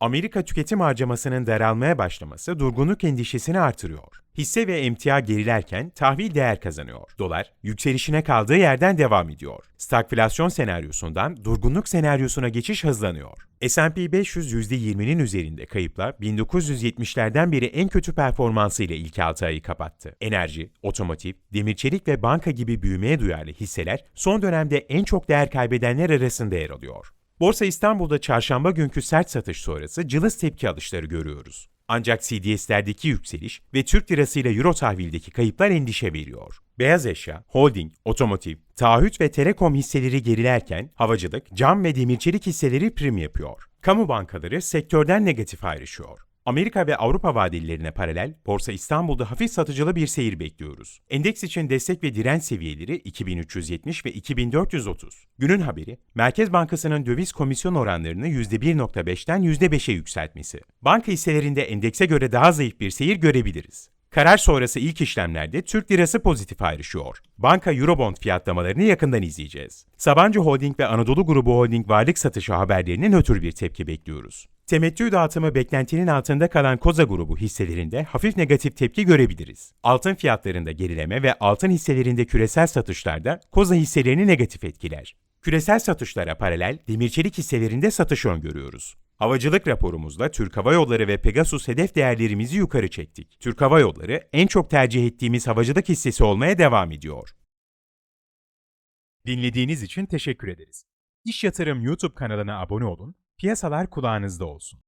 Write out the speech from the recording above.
Amerika tüketim harcamasının daralmaya başlaması durgunluk endişesini artırıyor. Hisse ve emtia gerilerken tahvil değer kazanıyor. Dolar yükselişine kaldığı yerden devam ediyor. Stagflasyon senaryosundan durgunluk senaryosuna geçiş hızlanıyor. S&P 500 %20'nin üzerinde kayıpla 1970'lerden beri en kötü performansıyla ilk 6 ayı kapattı. Enerji, otomotiv, demir çelik ve banka gibi büyümeye duyarlı hisseler son dönemde en çok değer kaybedenler arasında yer alıyor. Borsa İstanbul'da çarşamba günkü sert satış sonrası cılız tepki alışları görüyoruz. Ancak CDS'lerdeki yükseliş ve Türk lirasıyla Euro tahvildeki kayıplar endişe veriyor. Beyaz eşya, holding, otomotiv, taahhüt ve telekom hisseleri gerilerken havacılık, cam ve demirçelik hisseleri prim yapıyor. Kamu bankaları sektörden negatif ayrışıyor. Amerika ve Avrupa vadelilerine paralel Borsa İstanbul'da hafif satıcılı bir seyir bekliyoruz. Endeks için destek ve direnç seviyeleri 2370 ve 2430. Günün haberi, Merkez Bankası'nın döviz komisyon oranlarını %1.5'ten %5'e yükseltmesi. Banka hisselerinde endekse göre daha zayıf bir seyir görebiliriz. Karar sonrası ilk işlemlerde Türk lirası pozitif ayrışıyor. Banka Eurobond fiyatlamalarını yakından izleyeceğiz. Sabancı Holding ve Anadolu Grubu Holding varlık satışı haberlerine nötr bir tepki bekliyoruz. Temettü dağıtımı beklentinin altında kalan Koza grubu hisselerinde hafif negatif tepki görebiliriz. Altın fiyatlarında gerileme ve altın hisselerinde küresel satışlarda Koza hisselerini negatif etkiler. Küresel satışlara paralel demirçelik hisselerinde satış öngörüyoruz. Havacılık raporumuzda Türk Hava Yolları ve Pegasus hedef değerlerimizi yukarı çektik. Türk Hava Yolları en çok tercih ettiğimiz havacılık hissesi olmaya devam ediyor. Dinlediğiniz için teşekkür ederiz. İş Yatırım YouTube kanalına abone olun, piyasalar kulağınızda olsun.